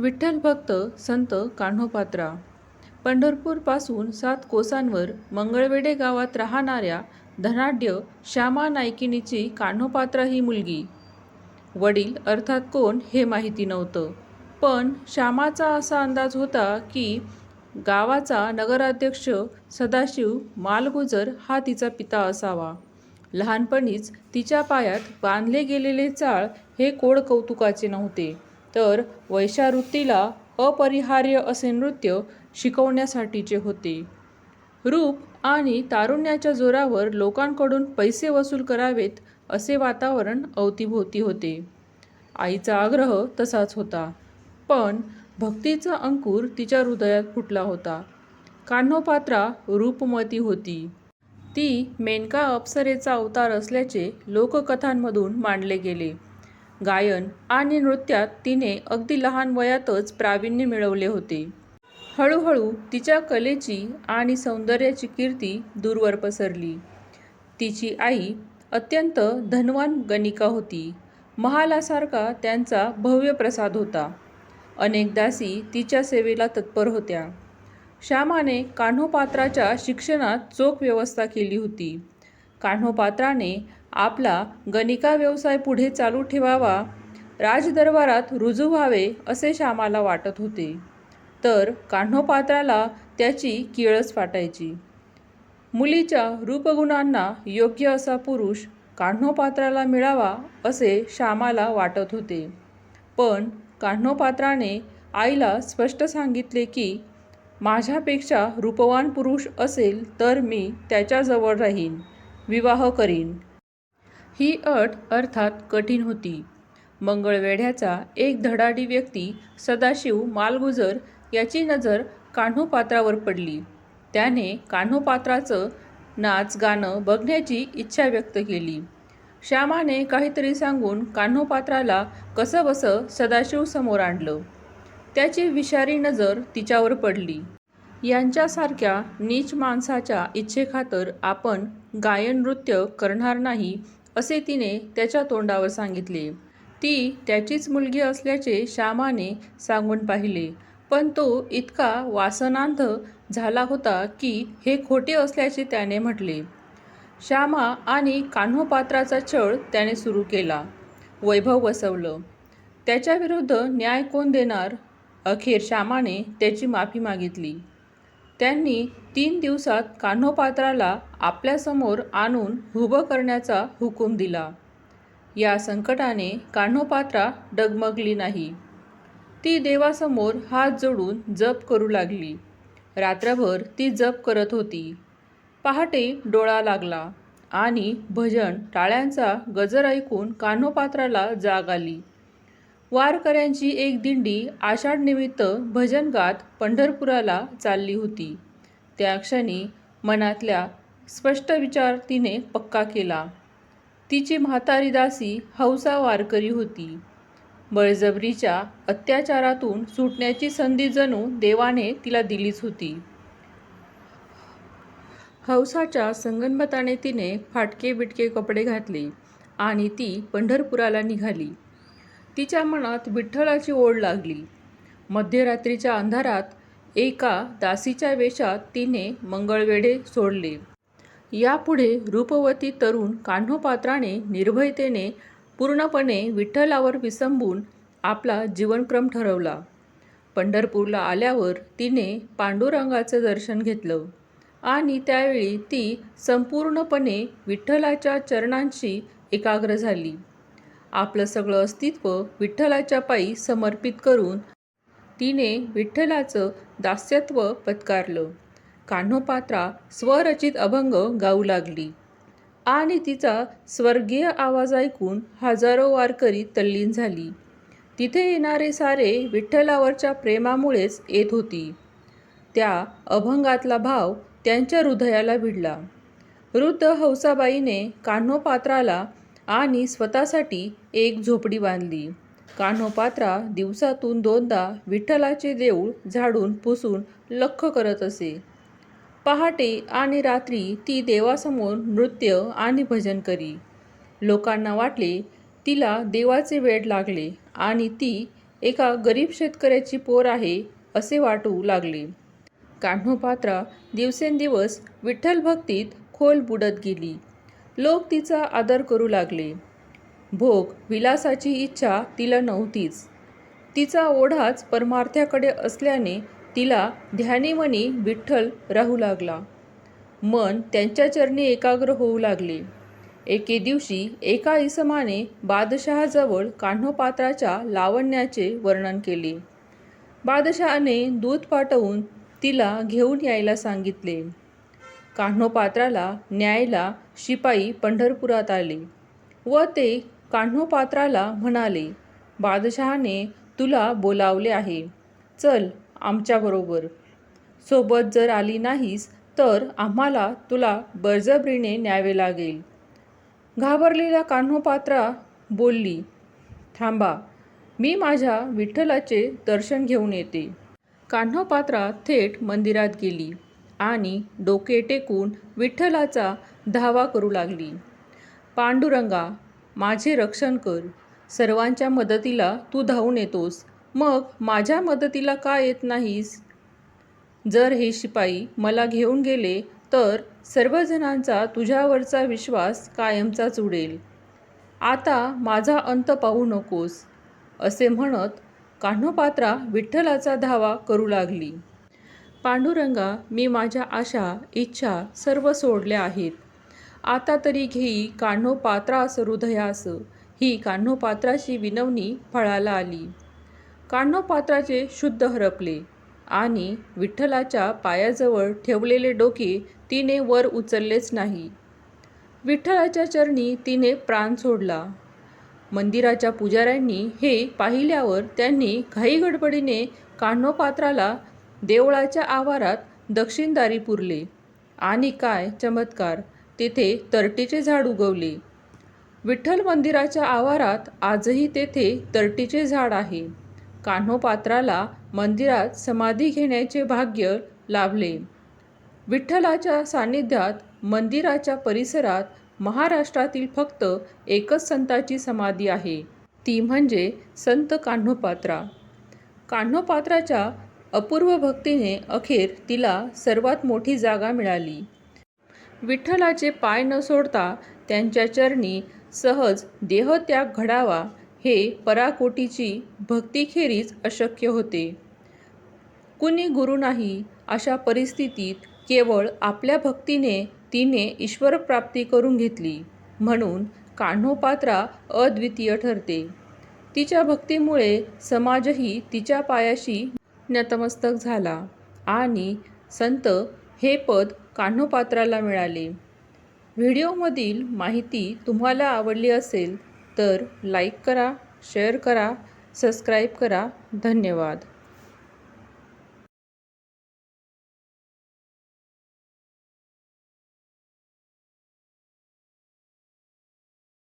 विठ्ठल भक्त संत कान्होपात्रा. पंढरपूरपासून सात कोसांवर मंगळवेडे गावात राहणाऱ्या धनाढ्य श्यामा नायकिनीची कान्होपात्रा ही मुलगी. वडील अर्थात कोण हे माहिती नव्हतं. पण श्यामाचा असा अंदाज होता की गावाचा नगराध्यक्ष सदाशिव मालगुजर हा तिचा पिता असावा. लहानपणीच तिच्या पायात बांधले गेलेले चाळ हे कोड कौतुकाचे नव्हते. तर वैशावृत्तीला अपरिहार्य असे नृत्य शिकवण्यासाठीचे होते. रूप आणि तारुण्याच्या जोरावर लोकांकडून पैसे वसूल करावेत असे वातावरण अवतीभोवती होते. आईचा आग्रह तसाच होता. पण भक्तीचा अंकुर तिच्या हृदयात फुटला होता. कान्होपात्रा रूपमती होती. ती मेनका अप्सरेचा अवतार असल्याचे लोककथांमधून मांडले गेले. गायन आणि नृत्यात तिने अगदी लहान वयातच प्रावीण्य मिळवले होते. हळूहळू तिच्या कलेची आणि सौंदर्याची कीर्ती दूरवर पसरली. तिची आई अत्यंत धनवान गणिका होती. महालासारखा त्यांचा भव्य प्रसाद होता. अनेक दासी तिच्या सेवेला तत्पर होत्या. श्यामाने कान्होपात्राच्या शिक्षणात चोख व्यवस्था केली होती. कान्होपात्राने आपला गणिका व्यवसाय पुढे चालू ठेवावा राजदरबारात रुजू व्हावे असे श्यामाला वाटत होते. तर कान्होपात्राला त्याची किळस वाटायची. मुलीच्या रूपगुणांना योग्य असा पुरुष कान्होपात्राला मिळावा असे श्यामाला वाटत होते. पण कान्होपात्राने आईला स्पष्ट सांगितले की माझ्यापेक्षा रूपवान पुरुष असेल तर मी त्याच्याजवळ राहीन विवाह करीन. ही अट अर्थात कठीण होती. मंगळवेढ्याचा एक धडाडी व्यक्ती सदाशिव मालगुजर याची नजर कान्होपात्रावर पडली. त्याने कान्होपात्राचं नाच गाणं बघण्याची इच्छा व्यक्त केली. श्यामाने काहीतरी सांगून कान्होपात्राला कसंबसं सदाशिव समोर आणलं. त्याची विषारी नजर तिच्यावर पडली. यांच्यासारख्या नीच माणसाच्या इच्छेखातर आपण गायन नृत्य करणार नाही असे तिने त्याच्या तोंडावर सांगितले. ती त्याचीच मुलगी असल्याचे श्यामाने सांगून पाहिले. पण तो इतका वासनांध झाला होता की हे खोटे असल्याचे त्याने म्हटले. श्यामा आणि कान्होपात्राचा छळ त्याने सुरू केला. वैभव बसवलं त्याच्याविरुद्ध न्याय कोण देणार? अखेर श्यामाने त्याची माफी मागितली. त्यांनी तीन दिवसात कान्होपात्राला आपल्यासमोर आणून उभं करण्याचा हुकूम दिला. या संकटाने कान्होपात्रा डगमगली नाही. ती देवासमोर हात जोडून जप करू लागली. रात्रभर ती जप करत होती. पहाटे डोळा लागला आणि भजन टाळ्यांचा गजर ऐकून कान्होपात्राला जाग आली. वारकऱ्यांची एक दिंडी आषाढनिमित्त भजन गात पंढरपुराला चालली होती. त्या क्षणी मनातल्या स्पष्ट विचार तिने पक्का केला. तिची म्हातारी दासी हौसा वारकरी होती. बळजबरीच्या अत्याचारातून सुटण्याची संधी जणू देवाने तिला दिलीच होती. हौसाच्या संगनमताने तिने फाटके बिटके कपडे घातले आणि ती पंढरपुराला निघाली. तिच्या मनात विठ्ठलाची ओढ लागली. मध्यरात्रीच्या अंधारात एका दासीच्या वेशात तिने मंगळवेढे सोडले. यापुढे रूपवती तरुण कान्होपात्राने निर्भयतेने पूर्णपणे विठ्ठलावर विसंबून आपला जीवनक्रम ठरवला. पंढरपूरला आल्यावर तिने पांडुरंगाचं दर्शन घेतलं आणि त्यावेळी ती संपूर्णपणे विठ्ठलाच्या चरणांशी एकाग्र झाली. आपलं सगळं अस्तित्व विठ्ठलाच्या पायी समर्पित करून तिने विठ्ठलाचं दास्यत्व पत्कारलं. कान्होपात्रा स्वरचित अभंग गाऊ लागली. आणि तिचा स्वर्गीय आवाज ऐकून हजारो वारकरी तल्लीन झाली. तिथे येणारे सारे विठ्ठलावरच्या प्रेमामुळेच येत होती. त्या अभंगातला भाव त्यांच्या हृदयाला भिडला. वृद्ध हौसाबाईने कान्होपात्राला आणि स्वतःसाठी एक झोपडी बांधली. कान्होपात्रा दिवसातून दोनदा विठ्ठलाचे देऊळ झाडून पुसून लख्ख करत असे. पहाटे आणि रात्री ती देवासमोर नृत्य आणि भजन करी. लोकांना वाटले तिला देवाचे वेड लागले आणि ती एका गरीब शेतकऱ्याची पोर आहे असे वाटू लागले. कान्होपात्रा दिवसेंदिवस विठ्ठल भक्तीत खोल बुडत गेली. लोक तिचा आदर करू लागले. भोग विलासाची इच्छा तिला नव्हतीच. तिचा ओढाच परमार्थ्याकडे असल्याने तिला ध्यानीमनी विठ्ठल राहू लागला. मन त्यांच्या चरणी एकाग्र होऊ लागले. एके दिवशी एका इसमाने बादशहाजवळ कान्होपात्राच्या लावण्याचे वर्णन केले. बादशहाने दूध पाठवून तिला घेऊन यायला सांगितले. कान्होपात्राला न्यायला शिपाई पंढरपुरात आले व ते कान्होपात्राला म्हणाले बादशहाने तुला बोलावले आहे. चल आमच्याबरोबर सोबत जर आली नाहीस तर आम्हाला तुला बळजबरीने न्यावे लागेल. घाबरलेल्या कान्होपात्रा बोलली थांबा मी माझ्या विठ्ठलाचे दर्शन घेऊन येते. कान्होपात्रा थेट मंदिरात गेली आणि डोके टेकून विठ्ठलाचा धावा करू लागली. पांडुरंगा माझे रक्षण कर. सर्वांच्या मदतीला तू धावून येतोस. मग माझ्या मदतीला का येत नाहीस? जर हे शिपाई मला घेऊन गेले तर सर्वजणांचा तुझ्यावरचा विश्वास कायमचाच उडेल. आता माझा अंत पाहू नकोस असे म्हणत कान्होपात्रा विठ्ठलाचा धावा करू लागली. पांडुरंगा मी माझ्या आशा इच्छा सर्व सोडल्या आहेत. आता तरी घेई कान्होपात्रास हृदयास. ही कान्होपात्राची विनवणी फळाला आली. कान्होपात्राचे शुद्ध हरपले आणि विठ्ठलाच्या पायाजवळ ठेवलेले डोके तिने वर उचललेच नाही. विठ्ठलाच्या चरणी तिने प्राण सोडला. मंदिराच्या पुजाऱ्यांनी हे पाहिल्यावर त्यांनी घाईगडबडीने कान्होपात्राला देवळाच्या आवारात दक्षिणदारी पुरले. आणि काय चमत्कार! तेथे तरटीचे झाड उगवले. विठ्ठल मंदिराच्या आवारात आजही तेथे तरटीचे झाड आहे. कान्होपात्राला मंदिरात समाधी घेण्याचे भाग्य लाभले. विठ्ठलाच्या सान्निध्यात मंदिराच्या परिसरात महाराष्ट्रातील फक्त एकच संताची समाधी आहे. ती म्हणजे संत कान्होपात्रा. कान्होपात्राच्या अपूर्व भक्तीने अखेर तिला सर्वात मोठी जागा मिळाली. विठ्ठलाचे पाय न सोडता त्यांच्या चरणी सहज देहत्याग घडावा हे पराकोटीची भक्तीखेरीज अशक्य होते. कुणी गुरु नाही अशा परिस्थितीत केवळ आपल्या भक्तीने तिने ईश्वरप्राप्ती करून घेतली म्हणून कान्होपात्रा अद्वितीय ठरते. तिच्या भक्तीमुळे समाजही तिच्या पायाशी नतमस्तक झाला आणि संत हे पद कान्होपात्राला मिळाले. व्हिडिओमधील माहिती तुम्हाला आवडली असेल तर लाईक करा शेअर करा सबस्क्राईब करा. धन्यवाद.